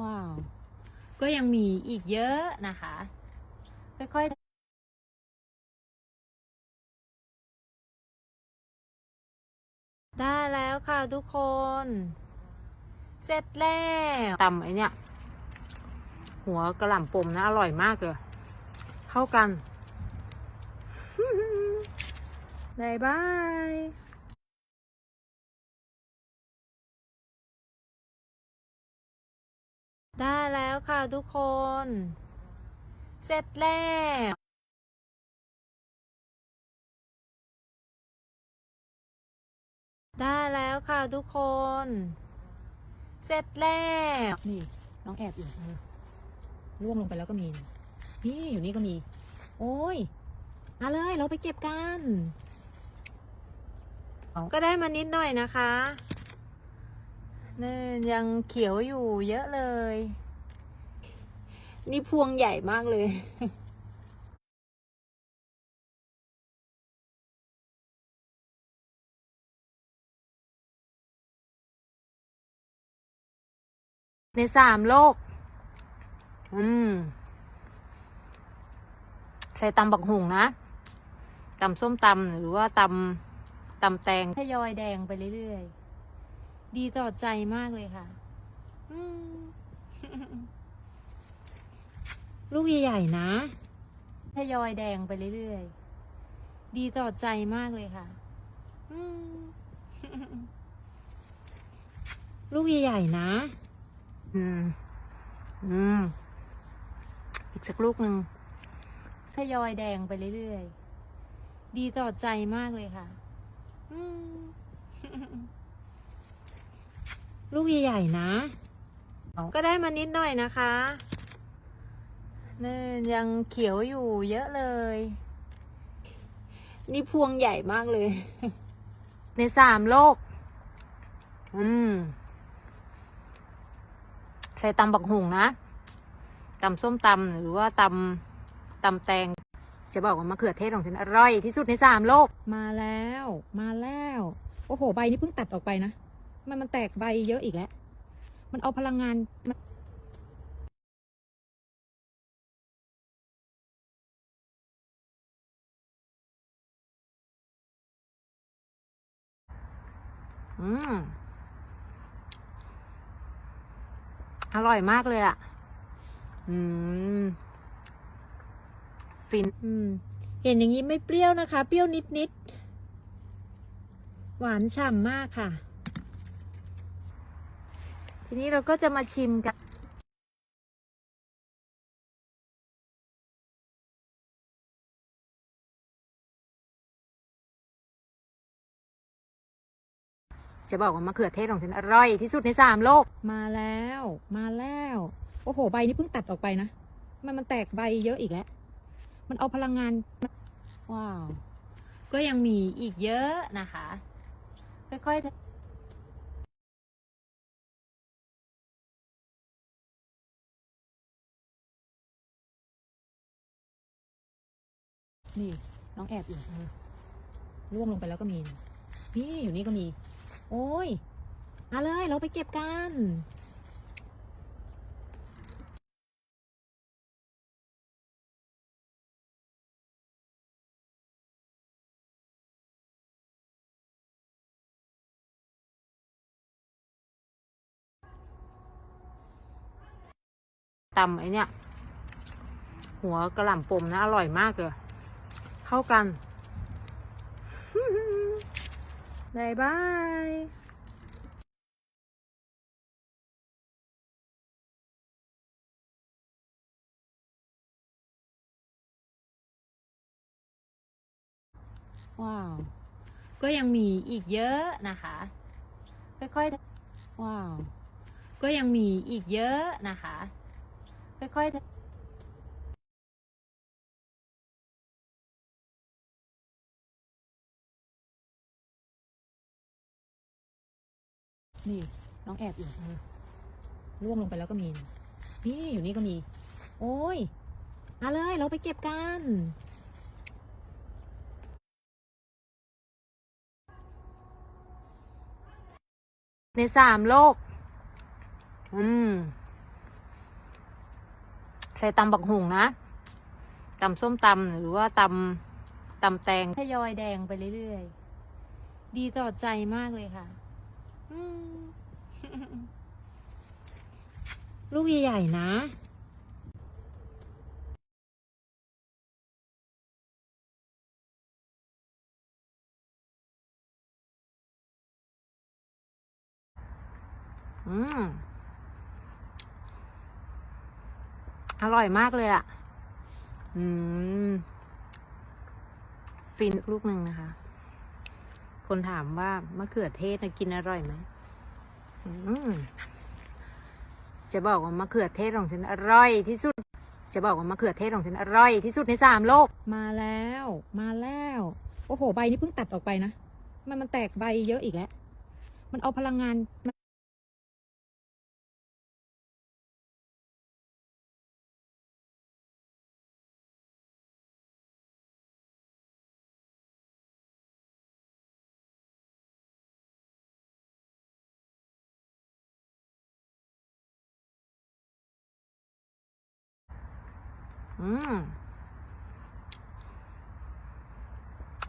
ว้าว ก็ยังมีอีกเยอะนะคะ ค่อยๆได้แล้วค่ะทุกคน เสร็จแล้วตำไอเนี่ย หัวกระหล่ำปมนะ อร่อยมากเลย เข้ากันบายบาย ได้แล้วค่ะทุกคน เสร็จแล้วได้แล้วค่ะทุกคน เสร็จแล้วนี่น้องแอบอยู่เออร่วงลงไปแล้วก็มี นี่อยู่นี่ก็มี โอ้ยมาเลยเราไปเก็บกัน ก็ได้มานิดหน่อยนะคะ นี่ยังเขียวอยู่เยอะเลย นี่พวงใหญ่มากเลย ในสามโลก อืม ใส่ตำบักหุ่งนะตำส้มตำหรือว่าตำตำแตงทยอยแดงไปเรื่อยๆ ดีต่อใจมากเลยค่ะอืมลูกใหญ่ๆนะทยอยแดงไปเรื่อยๆ ดีต่อใจมากเลยค่ะอืมลูกใหญ่ๆนะ อืม อืม อีกสักลูกหนึ่งทยอยแดงไปเรื่อยๆ ดีต่อใจมากเลยค่ะ อืม ลูกใหญ่ๆนะก็ได้มานิดหน่อยนะคะนี่ยังเขียวอยู่เยอะเลย นี่พวงใหญ่มากเลย ในสามโลก อืม ใส่ตำบักหุ่งนะตำส้มตำหรือว่าตำตำแตง จะบอกว่ามะเขือเทศของฉันอร่อยที่สุดในสามโลก มาแล้ว มาแล้ว โอ้โห ใบนี้เพิ่งตัดออกไปนะ มันมันแตกใบเยอะอีกแล้ว มันเอาพลังงานมาอืม อร่อยมากเลยอะ่ะ อืม ฟิน อืม เห็นอย่างนี้ไม่เปรี้ยวนะคะ เปรี้ยวนิดนิดๆหวานฉ่ำมากค่ะ ทีนี้เราก็จะมาชิมกัน จะบอกว่ามะเขือเทศของฉันอร่อยที่สุดในสามโลก มาแล้ว มาแล้ว โอ้โห ใบนี้เพิ่งตัดออกไปนะ มันมันแตกใบเยอะอีกแล้ว มันเอาพลังงาน ว้าว ก็ยังมีอีกเยอะนะคะ ค่อยๆ นี่น้องแอบอยู่ร่วงลงไปแล้วก็มี นี่อยู่นี่ก็มี โอ้ยมาเลยเราไปเก็บกันตำไอเนี่ย หัวกระหล่ำปมนะ อร่อยมากเลย เข้ากันบายบายว้าว ก็ยังมีอีกเยอะนะคะ ค่อยๆ ว้าว ก็ยังมีอีกเยอะนะคะ ค่อยๆ นี่น้องแอบอยู่ร่วงลงไปแล้วก็มี นี่อยู่นี่ก็มี โอ้ยมาเลยเราไปเก็บกัน ในสามโลก อืม ใส่ตำบักหุงนะตำส้มตำหรือว่าตำตำแตงทยอยแดงไปเรื่อยๆ ดีต่อใจมากเลยค่ะ ลูกใหญ่ๆนะอืม อร่อยมากเลยอะ่ะ อืม ฟินลูกหนึ่งนะคะ คนถามว่ามะเขือเทศนะกินอร่อยไหมอืมจะบอกว่ามะเขือเทศของฉันอร่อยที่สุด จะบอกว่ามะเขือเทศของฉันอร่อยที่สุดในสามโลก มาแล้ว มาแล้ว โอ้โห ใบนี้เพิ่งตัดออกไปนะ มันมันแตกใบเยอะอีกแล้ว มันเอาพลังงาน อืม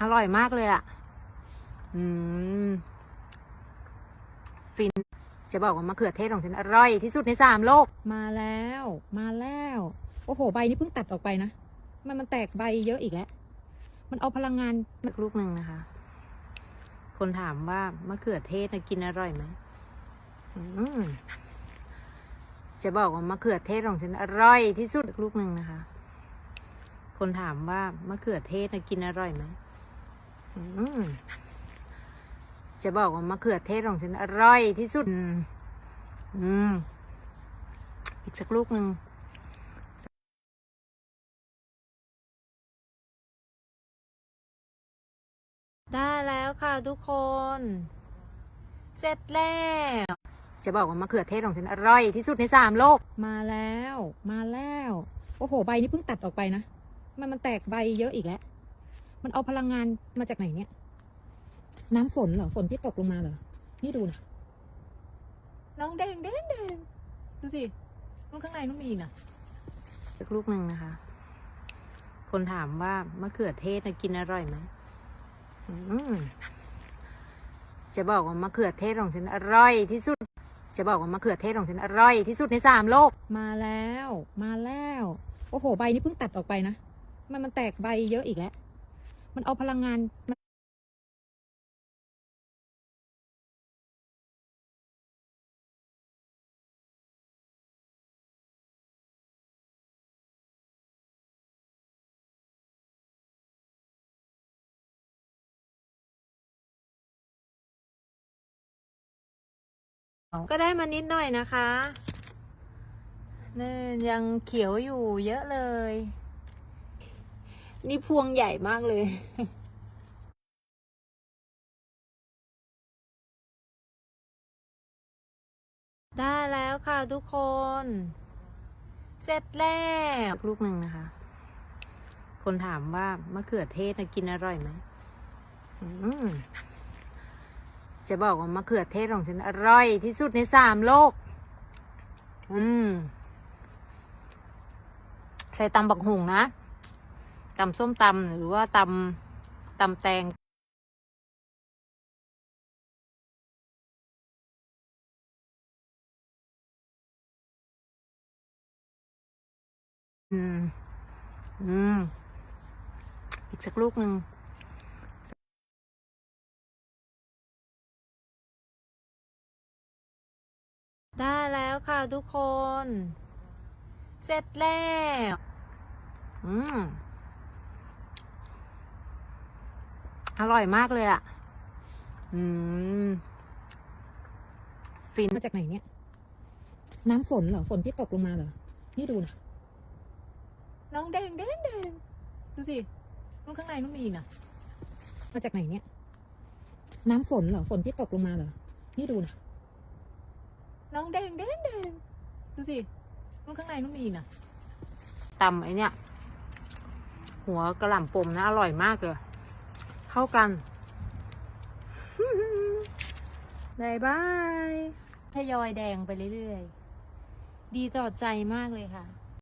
อร่อยมากเลยอะ่ะ อืม ฟิน จะบอกว่ามะเขือเทศของฉันอร่อยที่สุดในสามโลก มาแล้ว มาแล้ว โอ้โห ใบนี้เพิ่งตัดออกไปนะ มันมันแตกใบเยอะอีกแล้ว มันเอาพลังงานลูกหนึ่งนะคะ คนถามว่ามะเขือเทศนะกินอร่อยไหมอืม จะบอกว่ามะเขือเทศของฉันอร่อยที่สุดลูกหนึ่งนะคะ คนถามว่ามะเขือเทศนะกินอร่อยไหมจะบอกว่ามะเขือเทศของฉันอร่อยที่สุด อืม อีกสักลูกหนึ่งได้แล้วค่ะทุกคน เสร็จแล้ว จะบอกว่ามะเขือเทศของฉันอร่อยที่สุดในสามโลก มาแล้ว มาแล้ว โอ้โห ใบนี้เพิ่งตัดออกไปนะ มันมันแตกใบเยอะอีกแล้ว มันเอาพลังงานมาจากไหนเนี่ย น้ำฝนเหรอ ฝนที่ตกลงมาเหรอ นี่ดูนะน้องแดงแดงแดงดูสิลูกข้างในน้องมีอีกนะสักลูกหนึ่งนะคะ คนถามว่ามะเขือเทศนะกินอร่อยไหมอืมจะบอกว่ามะเขือเทศของฉันอร่อยที่สุด จะบอกว่ามะเขือเทศของฉันอร่อยที่สุดในสามโลก มาแล้ว มาแล้ว โอ้โห ใบนี้เพิ่งตัดออกไปนะ มันมันแตกใบเยอะอีกแล้ว มันเอาพลังงาน ก็ได้มานิดหน่อยนะคะนี่ยังเขียวอยู่เยอะเลย นี่พวงใหญ่มากเลยได้แล้วค่ะทุกคน เสร็จแล้วลูกหนึ่งนะคะ คนถามว่ามะเขือเทศนะกินอร่อยไหมอืม จะบอกว่ามะเขือเทศของฉันอร่อยที่สุดในสามโลก อืม ใส่ตำบักหุงนะตำส้มตำหรือว่าตำตำแตงอืม อืม อีกสักลูกหนึ่ง ทุกคน เสร็จแล้ว อืม อร่อยมากเลยอะ่ะ อืม ฟินมาจากไหนเนี่ย น้ำฝนเหรอ ฝนที่ตกลงมาเหรอ นี่ดูนะน้องแดงแดงแดงดูสิลูกข้างในน้องมีอีกนะมาจากไหนเนี่ย น้ำฝนเหรอ ฝนที่ตกลงมาเหรอ นี่ดูนะ น้องแดงแดงแดงดูสิลูกข้างในน้องมีอีกนะตำไอเนี่ย หัวกระหล่ำปมนะ อร่อยมากเลย เข้ากันบายบายทยอยแดงไปเรื่อยๆ ดีต่อใจมากเลยค่ะ